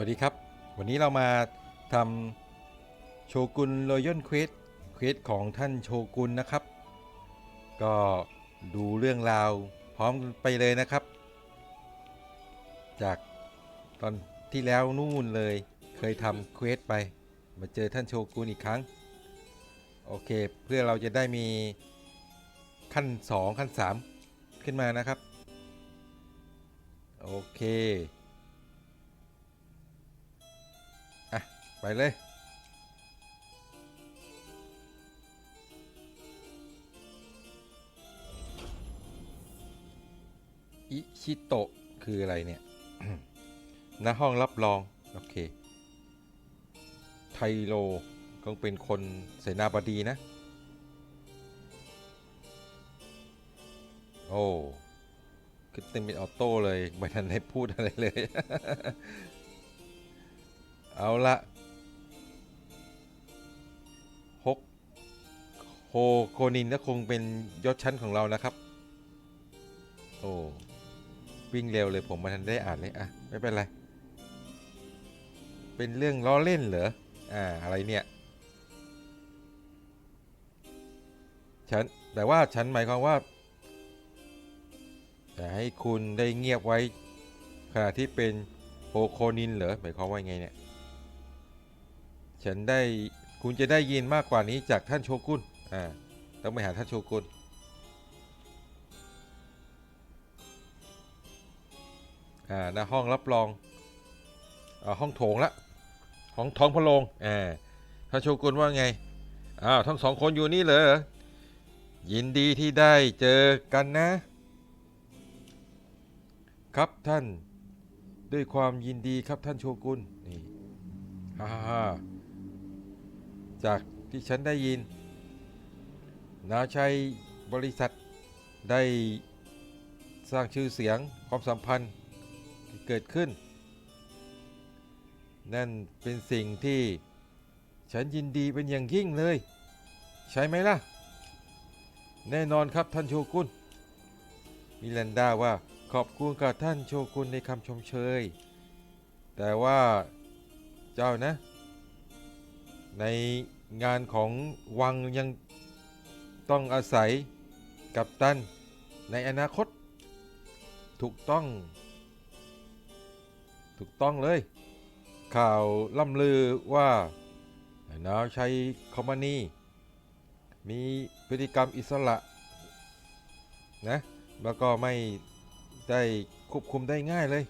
วัสดีครับ วันนี้เรามาทำโชกุนรอยัลเควสเควสของท่านโชกุนนะครับ ก็ดูเรื่องราวพร้อมไปเลยนะครับ จากตอนที่แล้วนู่นเลยเคยทำเควสไป มาเจอท่านโชกุนอีกครั้ง โอเค เพื่อเราจะได้มีขั้น 2 ขั้น 3 ขึ้นมานะครับ โอเค ไปเลย อิชิโตะ คืออะไรเนี่ยณห้องรับรอง โอเค ไทโรก็เป็นคนเสนาบดีนะ โอ้คือเต็มเป็นออโต้เลยไม่ทันได้พูดอะไรเลย เอาละ ฮกโฮโคนินก็คงเป็นยศชั้นของเรานะครับ โอ้วิ่งเร็วเลยผมมาทันได้อ่านเลยอะไม่เป็นไร เป็นเรื่องล้อเล่นเหรออ่าอะไรเนี่ยฉันแต่ว่าฉันหมายความว่าจะให้คุณได้เงียบไว้ขณะที่เป็นโฮโคนินเหรอหมายความว่าไงเนี่ย ฉันได้ คุณจะได้ยินมากกว่านี้จากท่านโชกุนอ่าต้องไปหาท่านโชกุนอ่าณห้องรับรองอ่าห้องโถงละห้องท้องพระโรงอ่าท่านโชกุนว่าไงอ้าวทั้งสองคนอยู่นี่เหรอยินดีที่ได้เจอกันนะ ครับท่านด้วยความยินดีครับท่านโชกุนนี่ฮ่าฮ่า จากที่ฉันได้ยิน นาชัยบริษัทได้สร้างชื่อเสียงความสัมพันธ์ที่เกิดขึ้น นั่นเป็นสิ่งที่ฉันยินดีเป็นอย่างยิ่งเลย ใช่ไหมล่ะ แน่นอนครับท่านโชกุนมิลันดาว่าขอบคุณกับท่านโชกุนในคำชมเชย แต่ว่าเจ้านะ ใน งานของวังยังต้องอาศัยกับตันในอนาคต ถูกต้อง ถูกต้องเลย ข่าวล่ำลือว่านาวชัยคอมมานีมีพฤติกรรมอิสระนะแล้วก็ไม่ได้ควบคุมได้ง่ายเลย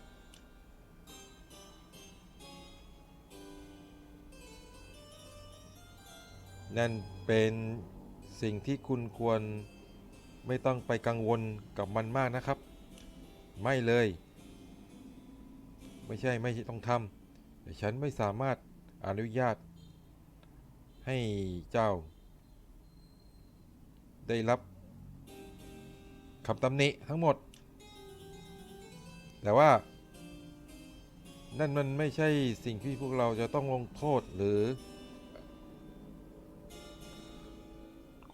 นั่นเป็นสิ่งที่คุณควรไม่ต้องไปกังวลกับมันมากนะครับ ไม่เลย ไม่ใช่ไม่ต้องทำแต่ฉันไม่สามารถอนุญาต ให้เจ้า ได้รับคำตำหนิทั้งหมด แต่ว่า นั่นมันไม่ใช่สิ่งที่พวกเราจะต้องลงโทษหรือ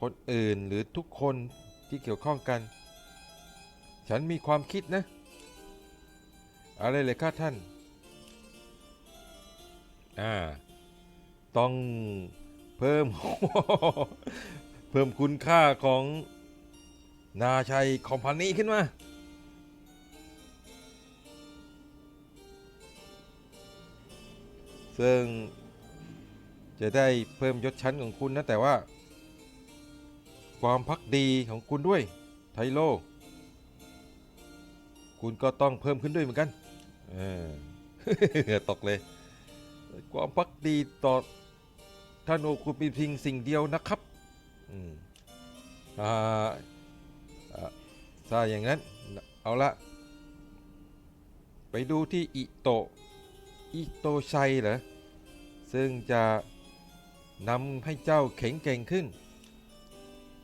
คนอื่นหรือทุกคนที่เกี่ยวข้องกัน ฉันมีความคิดนะ อะไรเลยครับท่าน อ่า ต้องเพิ่ม เพิ่มคุณค่าของนาชัยคอมพานีขึ้นมาซึ่งจะได้เพิ่มยศชั้นของคุณนะแต่ว่า ความพักดีของคุณด้วย ไทโล คุณก็ต้องเพิ่มขึ้นด้วยเหมือนกัน เออตกเลย ความพักดีต่อท่านโอคุเป็นเพียงสิ่งเดียวนะครับ อืมอ่าอ่าถ้าอย่างนั้น เอาละ ไปดูที่อิโตะ อิโตชัยเหรอ ซึ่งจะนำให้เจ้าแข็งแกร่งขึ้น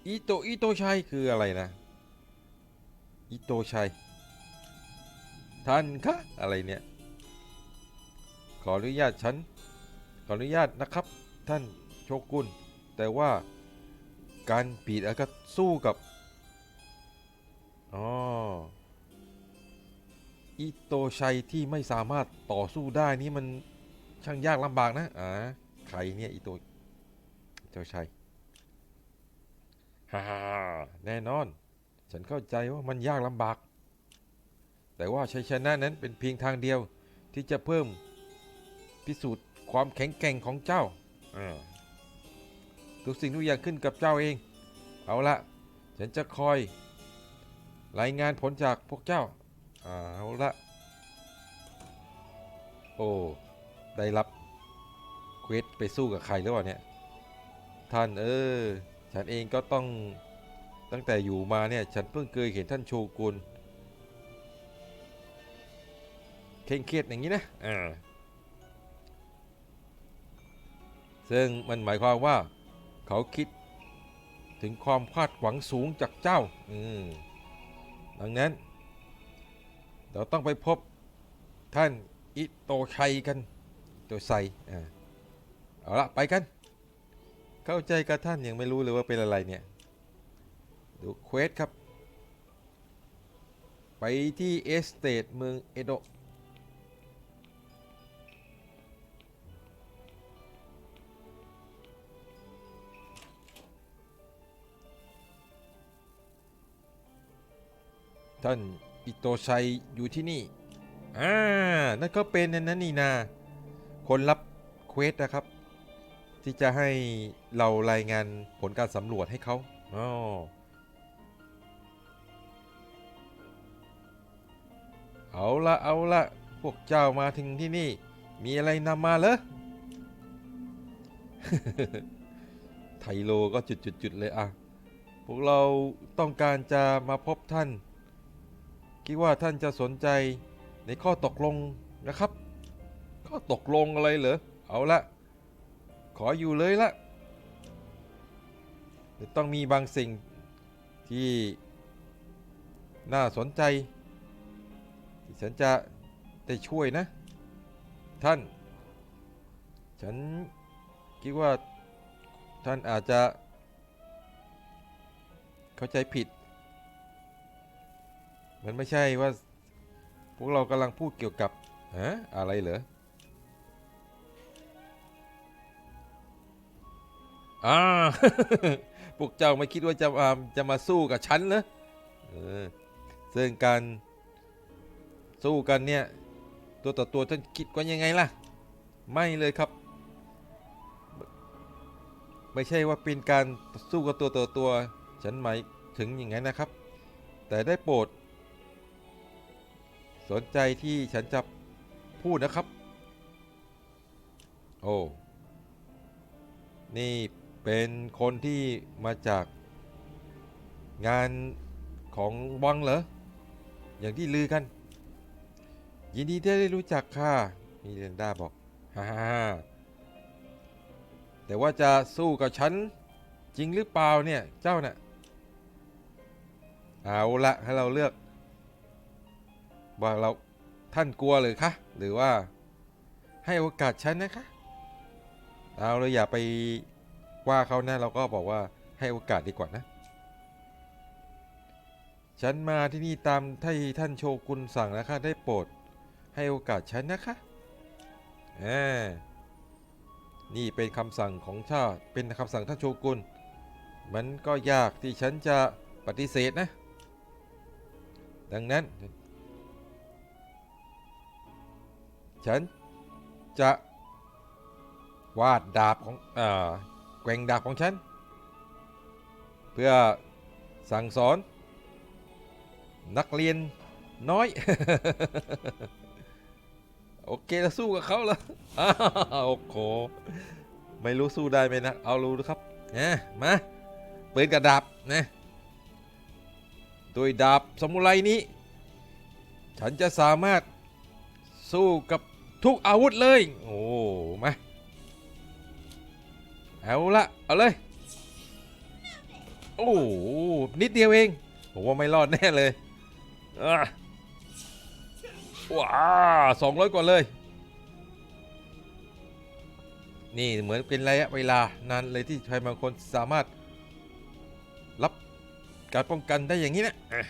อิโตอิโตชัยคืออะไรนะอิโตชัยท่านคะอะไรเนี่ยขออนุญาตฉันขออนุญาตนะครับท่านโชกุนแต่ว่าการปีดอากาศสู้กับอ๋ออิโตชัยที่ไม่สามารถต่อสู้ได้นี่มันช่างยากลำบากนะอ่าใครเนี่ยอิโตอิโตชัย ฮ่าแน่นอน ฉันเข้าใจว่ามันยากลำบาก แต่ว่าชัยชนะนั้นเป็นเพียงทางเดียวที่จะเพิ่มพิสูจน์ความแข็งแกร่งของเจ้าทุกสิ่งทุกอย่างขึ้นกับเจ้าเอง เอาละฉันจะคอย รายงานผลจากพวกเจ้า เอาละโอ้ ได้รับเควสไปสู้กับใครหรือเปล่าเนี่ย ท่านเออ ฉันเองก็ต้องตั้งแต่อยู่มาเนี่ย ฉันเพิ่งเคยเห็นท่านโชกุนเคร่งเครียดอย่างนี้นะอ่าซึ่งมันหมายความว่าเขาคิดถึงความคาดหวังสูงจากเจ้า อืม ดังนั้น เราต้องไปพบท่านอิโตชัยกันตัวไซอ่าเอาละไปกัน เข้าใจกับท่านยังไม่รู้เลยว่าเป็นอะไรเนี่ย ดูเควสครับ ไปที่เอสเตทเมืองเอโดะท่านอิโตชัยอยู่ที่นี่ อ่า นั่นก็เป็นนั่นนี่นา คนรับเควสนะครับ ที่จะให้เรารายงานผลการสำรวจให้เขาอ๋อเอาละเอาละพวกเจ้ามาถึงที่นี่ มีอะไรนำมาเหรอไทโลก็จุดๆๆเลยอะ พวกเราต้องการจะมาพบท่าน คิดว่าท่านจะสนใจในข้อตกลงนะครับ ข้อตกลงอะไรเหรอ เอาละ ขออยู่เลยละแต่ต้องมีบางสิ่งที่น่าสนใจ ที่ฉันจะได้ช่วยนะ ท่าน ฉันคิดว่าท่านอาจจะเข้าใจผิด มันไม่ใช่ว่าพวกเรากำลังพูดเกี่ยวกับฮะอะไรเหรอ อ่าพวกเจ้าไม่คิดว่าจะมาจะมาสู้กับฉันเหรอเออซึ่งการสู้กันเนี่ยตัวต่อตัวท่านคิดว่ายังไงล่ะ ไม่เลยครับ ไม่ใช่ว่าเป็นการสู้กับตัวต่อตัวฉันหมายถึงอย่างนั้นนะครับ แต่ได้โปรด สนใจที่ฉันจะพูดนะครับ โอ้ นี่ เป็นคนที่มาจากงานของวังเหรอ อย่างที่ลือกัน ยินดีที่ได้รู้จักค่ะมีเรนด้าบอกฮ่าฮ่าแต่ว่าจะสู้กับฉันจริงหรือเปล่าเนี่ย เจ้าน่ะเอาละให้เราเลือก ว่าเราท่านกลัวเลยคะหรือว่าให้โอกาสฉันนะคะ เอาเลยอย่าไป ว่าเขานะเราก็บอกว่าให้โอกาสดีกว่านะ ฉันมาที่นี่ตามที่ท่านโชกุนสั่งนะคะได้โปรดให้โอกาสฉันนะคะอ่านี่เป็นคำสั่งของชาติเป็นคำสั่งท่านโชกุนมันก็ยากที่ฉันจะปฏิเสธนะ ดังนั้น ฉันจะวาดดาบของอ่า แกว่งดาบของฉัน เพื่อสั่งสอน นักเรียนน้อย โอเคแล้วสู้กับเขาเหรออ้วโอ้โหไม่รู้สู้ได้ไหมนะ เอารู้นะครับนะมาปืนกับดาบนะโดยดาบสมุไรนี้ ฉันจะสามารถสู้กับทุกอาวุธเลย โอ้มา เอาละเอาเลย โอ้นิดเดียวเองผมว่าไม่รอดแน่เลยว้าสองร้อยกว่าเลย นี่เหมือนเป็นระยะเวลานานเลยที่ใครบางคนสามารถรับการป้องกันได้อย่างนี้นะอะ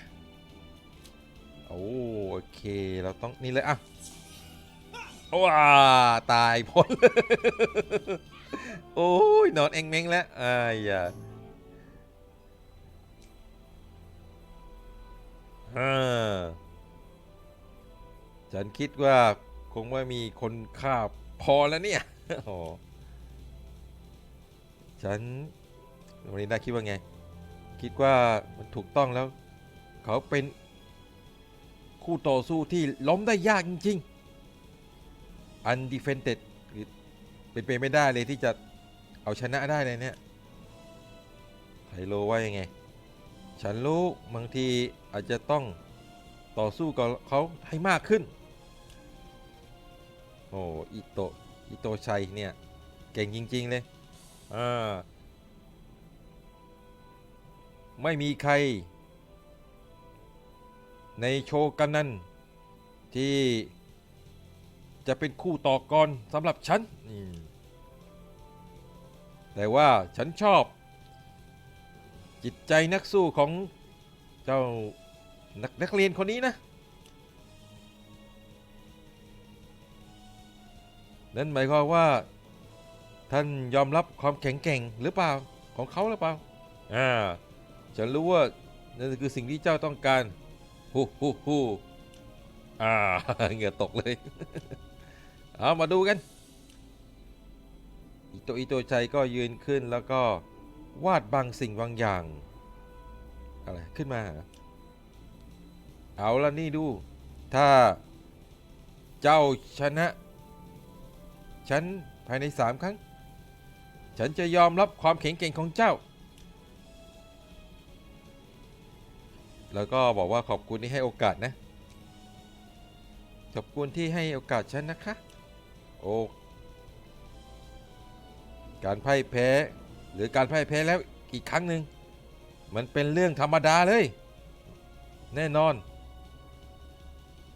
โอ้โอเค เราต้องนี่เลยอะว้าตายพ้น โอ้ยนอนเองเม้งแล้วอ้ายอย่าฮ่าฉันคิดว่าคงไม่มีคนฆ่าพอแล้วเนี่ยโอ้ฉันวันนี้น่าคิดว่าไง คิดว่ามันถูกต้องแล้ว เขาเป็นคู่ต่อสู้ที่ล้มได้ยากจริงๆ undefended เป็นไปไม่ได้เลยที่จะเอาชนะได้เลยเนี่ยไทโรว่ายังไง ฉันรู้บางทีอาจจะต้องต่อสู้กับเขาให้มากขึ้น โอ้อิโตอิโตชัยเนี่ย เก่งจริง ๆ เลยอ่าไม่มีใคร ในโชกันนั้นที่ จะเป็นคู่ต่อกรสำหรับฉันแต่ว่าฉันชอบ จิตใจนักสู้ของเจ้านักนักเรียนคนนี้นะ นั่นหมายความว่า ท่านยอมรับความแข็งแกร่งหรือเปล่าของเขาหรือเปล่า อ่า ฉันรู้ว่านั่นคือสิ่งที่เจ้าต้องการฮู้ฮู้ฮู้อ่าเหงื่อตกเลย เอามาดูกัน อิโตอิโตะชัยก็ยืนขึ้นแล้วก็วาดบางสิ่งบางอย่างอะไรขึ้นมา เอาละนี่ดู ถ้าเจ้าชนะ ฉันภายในสามครั้ง ฉันจะยอมรับความแข็งแกร่งของเจ้า แล้วก็บอกว่าขอบคุณที่ให้โอกาสนะ ขอบคุณที่ให้โอกาสฉันนะคะ อ้การพ่ายแพ้ หรือการพ่ายแพ้แล้วอีกครั้งหนึ่งมันเป็นเรื่องธรรมดาเลย แน่นอน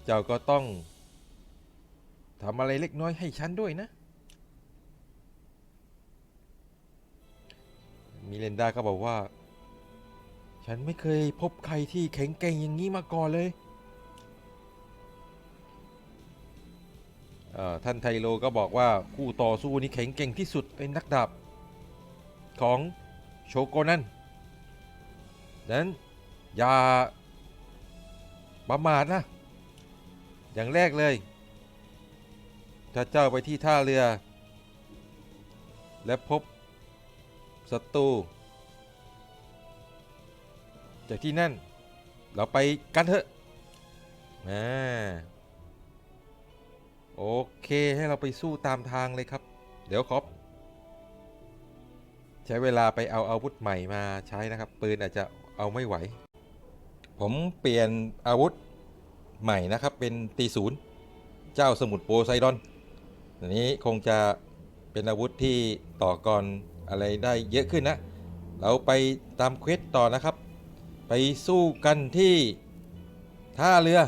เจ้าก็ต้องทำอะไรเล็กน้อยให้ฉันด้วยนะ มิเลนดาก็บอกว่า ฉันไม่เคยพบใครที่แข็งแกร่งอย่างนี้มาก่อนเลย ท่านไทโรก็บอกว่าคู่ต่อสู้นี้แข็งแกร่งที่สุดเป็นนักดาบของโชโกนันดังนั้นอย่าประมาทนะ อย่างแรกเลย ถ้าเจ้าไปที่ท่าเรือ และพบศัตรูจากที่นั่น เราไปกันเถอะอ่า โอเคให้เราไปสู้ตามทางเลยครับ เดี๋ยวขอบใช้เวลาไปเอาอาวุธใหม่มาใช้นะครับ ปืนอาจจะเอาไม่ไหว ผมเปลี่ยนอาวุธใหม่นะครับ เป็นตีศูนย์เจ้าสมุทรโปไซดอนอันนี้คงจะเป็นอาวุธที่ต่อกรอะไรได้เยอะขึ้นนะ เราไปตามเควสต่อนะครับ ไปสู้กันที่ท่าเรือ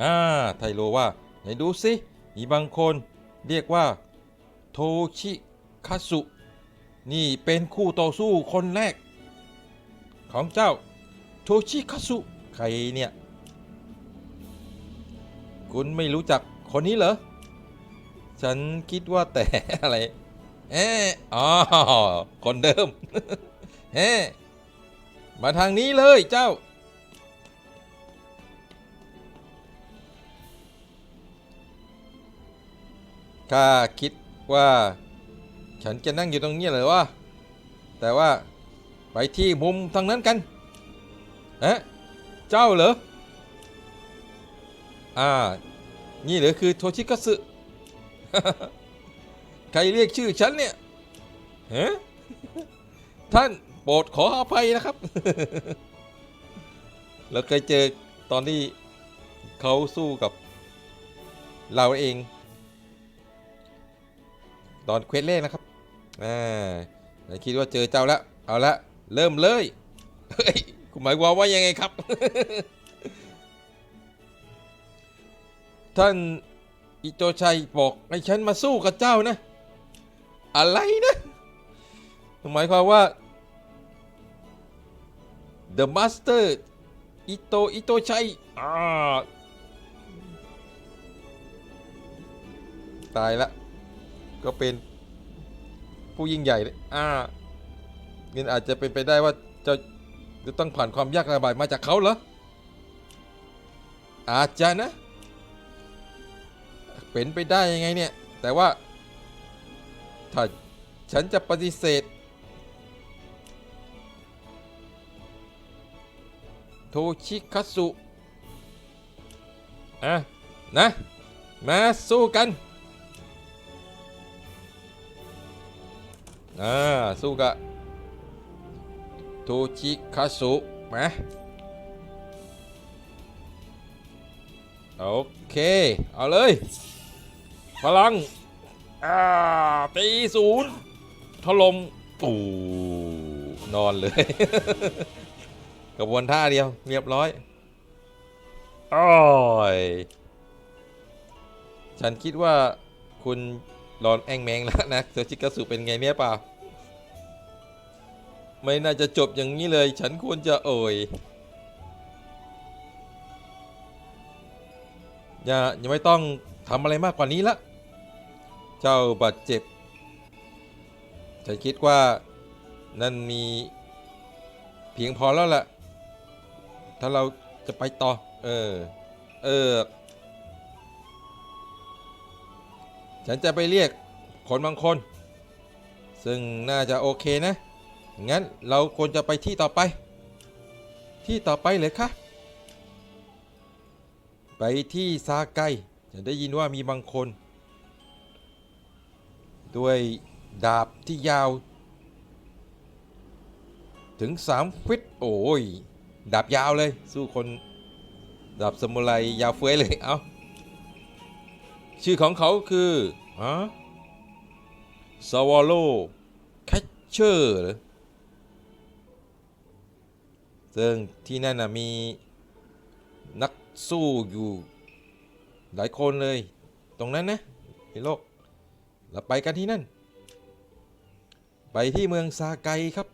อ่าไทโรว่าไหนดูสิมีบางคนเรียกว่า โทชิคาสุนี่เป็นคู่ต่อสู้คนแรก ของเจ้า โทชิคาสุใครเนี่ย คุณไม่รู้จักคนนี้เหรอ ฉันคิดว่าแต่อะไร เอออ๋อคนเดิมเฮ้มาทางนี้เลยเจ้า ข้าคิดว่า ฉันจะนั่งอยู่ตรงนี้เลยวะแต่ว่าไปที่มุมทางนั้นกันเอ๊ะเจ้าเหรออ่า นี่เหรอคือโทชิคัสึใครเรียกชื่อฉันเนี่ยฮะท่านโปรดขออภัยนะครับ เราเคยเจอตอนที่เขาสู้กับเราเอง ตอนเควสแรกนะครับอ่าคิดว่าเจอเจ้าแล้วเอาละเริ่มเลยเฮ้ยคุณหมายความว่ายังไงครับ ท่านอิโตชัยบอกให้ฉันมาสู้กับเจ้านะ อะไรนะหมายความว่า The Master อิโตอิโตชัยอ่าตายละ ก็เป็นผู้ยิ่งใหญ่เลยอ่าเงินอาจจะเป็นไปได้ว่าจะจะต้องผ่านความยากลำบากมาจากเขาเหรอ อาจจะนะ เป็นไปได้ยังไงเนี่ย แต่ว่า ถ้าฉันจะปฏิเสธ โทชิคัตสุ อะ นะ มาสู้กัน อ่าสู้กับโทชิคัตสุมโอเค เอาเลย พลัง อ่าตีศูนย์ถล่มปูนอนเลย กระบวนท่าเดียว เรียบร้อยอ้อย ฉันคิดว่าคุณ รอนแองแมงแล้วนะเซอร์ชิกาสุเป็นไงเนี่ยเปล่าไม่น่าจะจบอย่างนี้เลย ฉันควรจะโอยอย่ายังไม่ต้องทำอะไรมากกว่านี้ละ เจ้าบาดเจ็บ ฉันคิดว่านั่นมีเพียงพอแล้วล่ะ ถ้าเราจะไปต่อ เออ เออ ฉันจะไปเรียกคนบางคน ซึ่งน่าจะโอเคนะ งั้นเราควรจะไปที่ต่อไป ที่ต่อไปเลยคะไปที่ซาไกฉันได้ยินว่ามีบางคน ด้วยดาบที่ยาว ถึง 3 ฟิต โอ้ย ดาบยาวเลย สู้คน ดาบสมุไรยาวเฟ้ยเลย เอา ชื่อของเขาคือฮะสวอลโลแคชเชอร์เหรอซึ่งที่นั่นนะมีนักสู้อยู่หลายคนเลย ตรงนั้นนะในโลกเราไปกันที่นั่น ไปที่เมืองซาไกครับ